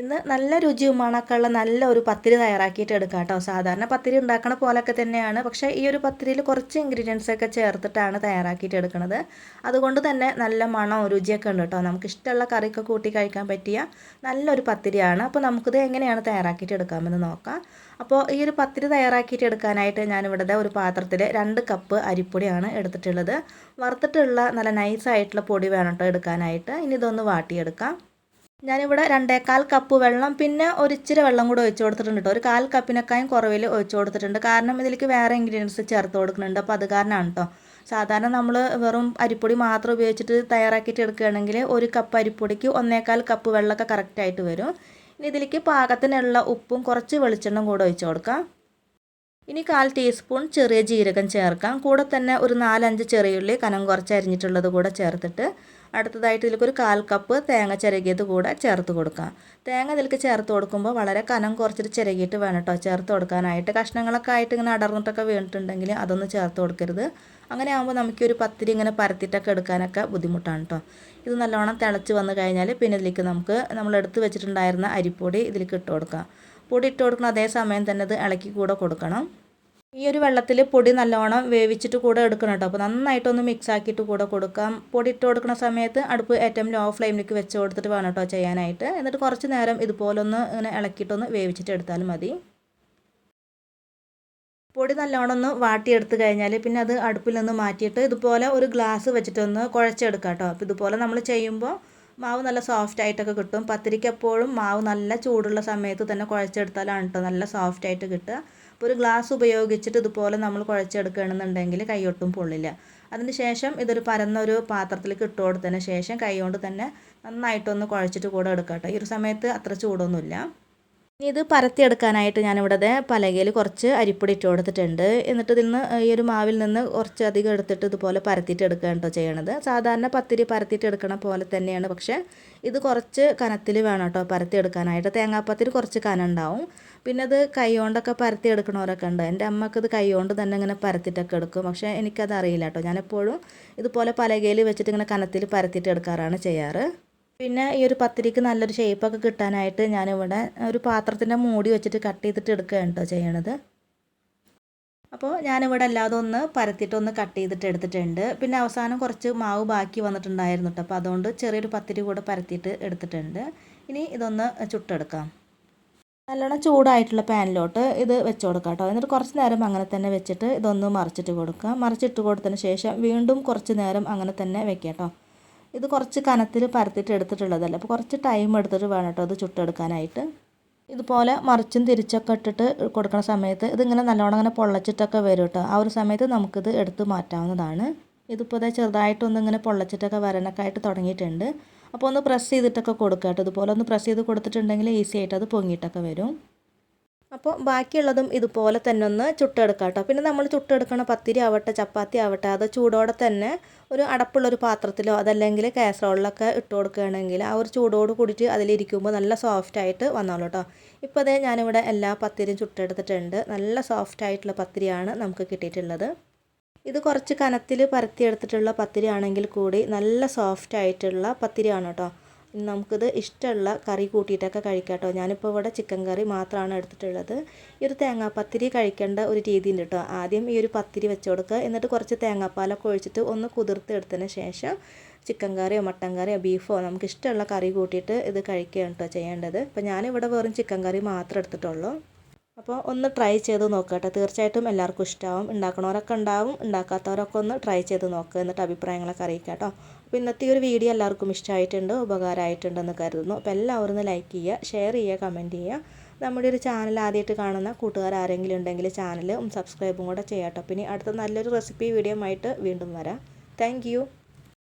ഇന്ന് നല്ല രുചിയും മണക്കുള്ള നല്ല ഒരു പത്തിരി തയ്യാറാക്കിയിട്ട് എടുക്കാം കേട്ടോ സാധാരണ പത്തിരി ഉണ്ടാക്കണ പോലൊക്കെ തന്നെയാണ്. പക്ഷേ ഈ ഒരു പത്തിരിയിൽ കുറച്ച് ഇൻഗ്രീഡിയൻസ് ഒക്കെ ചേർത്തിട്ടാണ് തയ്യാറാക്കിയിട്ട് എടുക്കുന്നത് അതുകൊണ്ട് തന്നെ നല്ല മണവും രുചിയൊക്കെ ഉണ്ട് കേട്ടോ നമുക്ക് ഇഷ്ടമുള്ള കറിയൊക്കെ കൂട്ടി കഴിക്കാൻ പറ്റിയ നല്ലൊരു പത്തിരിയാണ്. അപ്പോൾ നമുക്കിത് എങ്ങനെയാണ് തയ്യാറാക്കിയിട്ട് എടുക്കാമെന്ന് നോക്കാം. അപ്പോൾ ഈ ഒരു പത്തിരി തയ്യാറാക്കിയിട്ട് എടുക്കാനായിട്ട് ഞാനിവിടെ ഒരു പാത്രത്തിൽ രണ്ട് കപ്പ് അരിപ്പൊടിയാണ് എടുത്തിട്ടുള്ളത്. വറുത്തിട്ടുള്ള നല്ല നൈസായിട്ടുള്ള പൊടി വേണം കേട്ടോ എടുക്കാനായിട്ട്. ഇനി ഇതൊന്ന് വാട്ടിയെടുക്കാം. ഞാനിവിടെ രണ്ടേകാൽ കപ്പ് വെള്ളം പിന്നെ ഒരിച്ചിരി വെള്ളം കൂടെ ഒഴിച്ചു കൊടുത്തിട്ടുണ്ട് ഒരു കാൽ കപ്പിനേക്കായും കുറവിൽ ഒഴിച്ചു കൊടുത്തിട്ടുണ്ട്. കാരണം ഇതിലേക്ക് വേറെ ഇൻഗ്രീഡിയൻസ് ചേർത്ത് കൊടുക്കുന്നുണ്ട്. അപ്പോൾ അത് കാരണമാണ് കേട്ടോ സാധാരണ നമ്മൾ വെറും അരിപ്പൊടി മാത്രം ഉപയോഗിച്ചിട്ട് തയ്യാറാക്കിയിട്ട് എടുക്കുകയാണെങ്കിൽ ഒരു കപ്പ് അരിപ്പൊടിക്ക് ഒന്നേകാൽ കപ്പ് വെള്ളമൊക്കെ കറക്റ്റായിട്ട് വരും. ഇനി ഇതിലേക്ക് പാകത്തിനുള്ള ഉപ്പും കുറച്ച് വെളിച്ചെണ്ണം കൂടെ ഒഴിച്ചു കൊടുക്കാം. ഇനി കാൽ ടീസ്പൂൺ ചെറിയ ജീരകം ചേർക്കാം. കൂടെ തന്നെ ഒരു നാലഞ്ച് ചെറിയുള്ളി കനം കുറച്ച് അരിഞ്ഞിട്ടുള്ളത് കൂടെ ചേർത്തിട്ട് അടുത്തതായിട്ട് ഇതിലേക്ക് ഒരു കാൽ കപ്പ് തേങ്ങ ചിരകിയത് കൂടെ ചേർത്ത് കൊടുക്കാം. തേങ്ങ ഇതിലേക്ക് ചേർത്ത് കൊടുക്കുമ്പോൾ വളരെ കനം കുറച്ചിട്ട് ചിരകിയിട്ട് വേണം കേട്ടോ ചേർത്ത് കൊടുക്കാനായിട്ട് കഷ്ണങ്ങളൊക്കെ ആയിട്ട് ഇങ്ങനെ അടർന്നിട്ടൊക്കെ വീണിട്ടുണ്ടെങ്കിൽ അതൊന്ന് ചേർത്ത് കൊടുക്കരുത്. അങ്ങനെ ആകുമ്പോൾ നമുക്ക് ഒരു പത്തിരി ഇങ്ങനെ പരത്തിയിട്ടൊക്കെ എടുക്കാനൊക്കെ ബുദ്ധിമുട്ടാണ് കേട്ടോ ഇത് നല്ലോണം തിളച്ച് വന്നു കഴിഞ്ഞാൽ പിന്നെ ഇതിലേക്ക് നമുക്ക് നമ്മൾ എടുത്ത് വെച്ചിട്ടുണ്ടായിരുന്ന അരിപ്പൊടി ഇതിലേക്ക് ഇട്ട് കൊടുക്കാം. പൊടി ഇട്ട് കൊടുക്കണം അതേ സമയം തന്നെ ഇത് ഇളക്കി കൂടെ കൊടുക്കണം. ഈ ഒരു വെള്ളത്തിൽ പൊടി നല്ലോണം വേവിച്ചിട്ട് കൂടെ എടുക്കണം കേട്ടോ അപ്പോൾ നന്നായിട്ടൊന്ന് മിക്സ് ആക്കിയിട്ട് കൂടെ കൊടുക്കാം. പൊടി ഇട്ട് കൊടുക്കുന്ന സമയത്ത് അടുപ്പ് ഏറ്റവും ലോ ഫ്ലെയിമിലേക്ക് വെച്ച് കൊടുത്തിട്ട് വേണം കേട്ടോ ചെയ്യാനായിട്ട്. എന്നിട്ട് കുറച്ച് നേരം ഇതുപോലൊന്ന് ഇങ്ങനെ ഇളക്കിയിട്ടൊന്ന് വേവിച്ചിട്ട് എടുത്താലും മതി. പൊടി നല്ലോണം ഒന്ന് വാട്ടിയെടുത്ത് കഴിഞ്ഞാൽ പിന്നെ അത് അടുപ്പിൽ നിന്ന് മാറ്റിയിട്ട് ഇതുപോലെ ഒരു ഗ്ലാസ് വെച്ചിട്ടൊന്ന് കുഴച്ചെടുക്കാം കേട്ടോ അപ്പോൾ ഇതുപോലെ നമ്മൾ ചെയ്യുമ്പോൾ മാവ് നല്ല സോഫ്റ്റ് ആയിട്ടൊക്കെ കിട്ടും. പത്തിരിക്ക് എപ്പോഴും മാവ് നല്ല ചൂടുള്ള സമയത്ത് തന്നെ കുഴച്ചെടുത്താലാണ് കേട്ടോ നല്ല സോഫ്റ്റ് ആയിട്ട് കിട്ടുക. അപ്പോൾ ഒരു ഗ്ലാസ് ഉപയോഗിച്ചിട്ട് ഇതുപോലെ നമ്മൾ കുഴച്ചെടുക്കുകയാണെന്നുണ്ടെങ്കിൽ കൈയൊട്ടും പൊള്ളില്ല. അതിന് ശേഷം ഇതൊരു പരന്നൊരു പാത്രത്തിലേക്ക് ഇട്ട് കൊടുത്തതിന് ശേഷം കൈ കൊണ്ട് തന്നെ നന്നായിട്ടൊന്ന് കുഴച്ചിട്ട് കൂടെ എടുക്കാം കേട്ടോ ഈ ഒരു സമയത്ത് അത്ര ചൂടൊന്നുമില്ല. ഇനി ഇത് പരത്തിയെടുക്കാനായിട്ട് ഞാനിവിടെ പലകയിൽ കുറച്ച് അരിപ്പൊടി ഇട്ട് കൊടുത്തിട്ടുണ്ട്. എന്നിട്ട് ഇതിൽ നിന്ന് ഈ ഒരു മാവിൽ നിന്ന് കുറച്ചധികം എടുത്തിട്ട് ഇതുപോലെ പരത്തിയിട്ട് എടുക്കുകയാണ് കേട്ടോ ചെയ്യണത്. സാധാരണ പത്തിരി പരത്തിയിട്ട് എടുക്കണ പോലെ തന്നെയാണ്. പക്ഷേ ഇത് കുറച്ച് കനത്തിൽ വേണം കേട്ടോ പരത്തിയെടുക്കാനായിട്ട്. തേങ്ങാപ്പത്തിരി കുറച്ച് കനം ഉണ്ടാവും. പിന്നെ അത് കൈകൊണ്ടൊക്കെ പരത്തി എടുക്കണവരൊക്കെ ഉണ്ട്. എന്റെ അമ്മയ്ക്ക് ഇത് കൈകൊണ്ട് തന്നെ ഇങ്ങനെ പരത്തിയിട്ടൊക്കെ എടുക്കും. പക്ഷേ എനിക്കത് അറിയില്ല കേട്ടോ ഞാനെപ്പോഴും ഇതുപോലെ പലകയിൽ വെച്ചിട്ട് ഇങ്ങനെ കനത്തിൽ പരത്തിയിട്ട് എടുക്കാറാണ് ചെയ്യാറ്. പിന്നെ ഈ ഒരു പത്തിരിക്ക് നല്ലൊരു ഷേപ്പൊക്കെ കിട്ടാനായിട്ട് ഞാനിവിടെ ഒരു പാത്രത്തിന്റെ മൂടി വെച്ചിട്ട് കട്ട് ചെയ്തിട്ട് എടുക്കുകയാണ് കേട്ടോ ചെയ്യണത്. അപ്പോൾ ഞാനിവിടെ അല്ലാതെ ഒന്ന് പരത്തിയിട്ടൊന്ന് കട്ട് ചെയ്തിട്ട് എടുത്തിട്ടുണ്ട്. പിന്നെ അവസാനം കുറച്ച് മാവ് ബാക്കി വന്നിട്ടുണ്ടായിരുന്നു കേട്ടോ. അപ്പോൾ അതുകൊണ്ട് ചെറിയൊരു പത്തിരി കൂടെ പരത്തിയിട്ട് എടുത്തിട്ടുണ്ട്. ഇനി ഇതൊന്ന് ചുട്ടെടുക്കാം. നല്ലോണം ചൂടായിട്ടുള്ള പാനിലോട്ട് ഇത് വെച്ച് കൊടുക്കാം കേട്ടോ. എന്നിട്ട് കുറച്ച് നേരം അങ്ങനെ തന്നെ വെച്ചിട്ട് ഇതൊന്ന് മറിച്ചിട്ട് കൊടുക്കാം. മറിച്ചിട്ട് കൊടുത്തതിന് ശേഷം വീണ്ടും കുറച്ച് നേരം അങ്ങനെ തന്നെ വെക്കാം കേട്ടോ. ഇത് കുറച്ച് കനത്തിൽ പരത്തിയിട്ട് എടുത്തിട്ടുള്ളതല്ല. അപ്പോൾ കുറച്ച് ടൈം എടുത്തിട്ട് വേണം കേട്ടോ അത് ചുട്ടെടുക്കാനായിട്ട്. ഇതുപോലെ മറിച്ചും തിരിച്ചൊക്കെ ഇട്ടിട്ട് കൊടുക്കുന്ന സമയത്ത് ഇതിങ്ങനെ നല്ലോണം അങ്ങനെ പൊള്ളച്ചിട്ടൊക്കെ വരും കേട്ടോ ആ ഒരു സമയത്ത് നമുക്കിത് എടുത്ത് മാറ്റാവുന്നതാണ്. ഇതിപ്പോൾ ഇതേ ചെറുതായിട്ടൊന്ന് ഇങ്ങനെ പൊള്ളച്ചിട്ടൊക്കെ വരാനൊക്കെ ആയിട്ട് തുടങ്ങിയിട്ടുണ്ട്. അപ്പോൾ ഒന്ന് പ്രസ് ചെയ്തിട്ടൊക്കെ കൊടുക്കുക കേട്ടോ ഇതുപോലെ ഒന്ന് പ്രസ് ചെയ്ത് കൊടുത്തിട്ടുണ്ടെങ്കിൽ ഈസി ആയിട്ട് അത് പൊങ്ങിയിട്ടൊക്കെ വരും. അപ്പോൾ ബാക്കിയുള്ളതും ഇതുപോലെ തന്നെ ഒന്ന് ചുട്ടെടുക്കാം കേട്ടോ. പിന്നെ നമ്മൾ ചുട്ടെടുക്കണ പത്തിരി ആവട്ടെ ചപ്പാത്തി ആവട്ടെ അത് ചൂടോടെ തന്നെ ഒരു അടപ്പുള്ള ഒരു പാത്രത്തിലോ അതല്ലെങ്കിൽ കാസറോളിലൊക്കെ ഇട്ട് കൊടുക്കുകയാണെങ്കിൽ ആ ഒരു ചൂടോട് കൂടിയിട്ട് അതിലിരിക്കുമ്പോൾ നല്ല സോഫ്റ്റ് ആയിട്ട് വന്നോളൂ കേട്ടോ. ഇപ്പോൾ അതേ ഞാനിവിടെ എല്ലാ പത്തിരിയും ചുട്ടെടുത്തിട്ടുണ്ട്. നല്ല സോഫ്റ്റ് ആയിട്ടുള്ള പത്തിരിയാണ് നമുക്ക് കിട്ടിയിട്ടുള്ളത്. ഇത് കുറച്ച് കനത്തിൽ പരത്തിയെടുത്തിട്ടുള്ള പത്തിരി ആണെങ്കിൽ കൂടി നല്ല സോഫ്റ്റ് ആയിട്ടുള്ള പത്തിരിയാണ് കേട്ടോ. നമുക്കിത് ഇഷ്ടമുള്ള കറി കൂട്ടിയിട്ടൊക്കെ കഴിക്കാം കേട്ടോ. ഞാനിപ്പോൾ ഇവിടെ ചിക്കൻ കറി മാത്രമാണ് എടുത്തിട്ടുള്ളത്. ഈ ഒരു തേങ്ങാപ്പത്തിരി കഴിക്കേണ്ട ഒരു രീതി ഉണ്ട് കേട്ടോ. ആദ്യം ഈ ഒരു പത്തിരി വെച്ച് കൊടുക്കുക. എന്നിട്ട് കുറച്ച് തേങ്ങാപ്പാലൊക്കെ ഒഴിച്ചിട്ട് ഒന്ന് കുതിർത്ത് എടുത്തതിന് ശേഷം ചിക്കൻ കറിയോ മട്ടൻ കറിയോ ബീഫോ നമുക്ക് ഇഷ്ടമുള്ള കറി കൂട്ടിയിട്ട് ഇത് കഴിക്കുകയാണ് കേട്ടോ ചെയ്യേണ്ടത്. അപ്പോൾ ഞാനിവിടെ വെറും ചിക്കൻ കറി മാത്രം എടുത്തിട്ടുള്ളൂ. അപ്പോൾ ഒന്ന് ട്രൈ ചെയ്ത് നോക്കട്ടെ. തീർച്ചയായിട്ടും എല്ലാവർക്കും ഇഷ്ടമാവും ഉണ്ടാക്കണവരൊക്കെ ഉണ്ടാവും. ഉണ്ടാക്കാത്തവരൊക്കെ ഒന്ന് ട്രൈ ചെയ്ത് നോക്കുക എന്നിട്ട് അഭിപ്രായങ്ങളൊക്കെ അറിയിക്കാം കേട്ടോ. അപ്പോൾ ഇന്നത്തെ ഒരു വീഡിയോ എല്ലാവർക്കും ഇഷ്ടമായിട്ടുണ്ട് ഉപകാരമായിട്ടുണ്ടെന്ന് കരുതുന്നു. അപ്പോൾ എല്ലാവരും ഒന്ന് ലൈക്ക് ചെയ്യുക ഷെയർ ചെയ്യുക കമന്റ് ചെയ്യുക. നമ്മുടെ ഒരു ചാനൽ ആദ്യമായിട്ട് കാണുന്ന കൂട്ടുകാർ ആരെങ്കിലും ഉണ്ടെങ്കിൽ ചാനൽ സബ്സ്ക്രൈബും കൂടെ ചെയ്യാം കേട്ടോ. പിന്നെ അടുത്ത നല്ലൊരു റെസിപ്പി വീഡിയോ ആയിട്ട് വീണ്ടും വരാം. താങ്ക്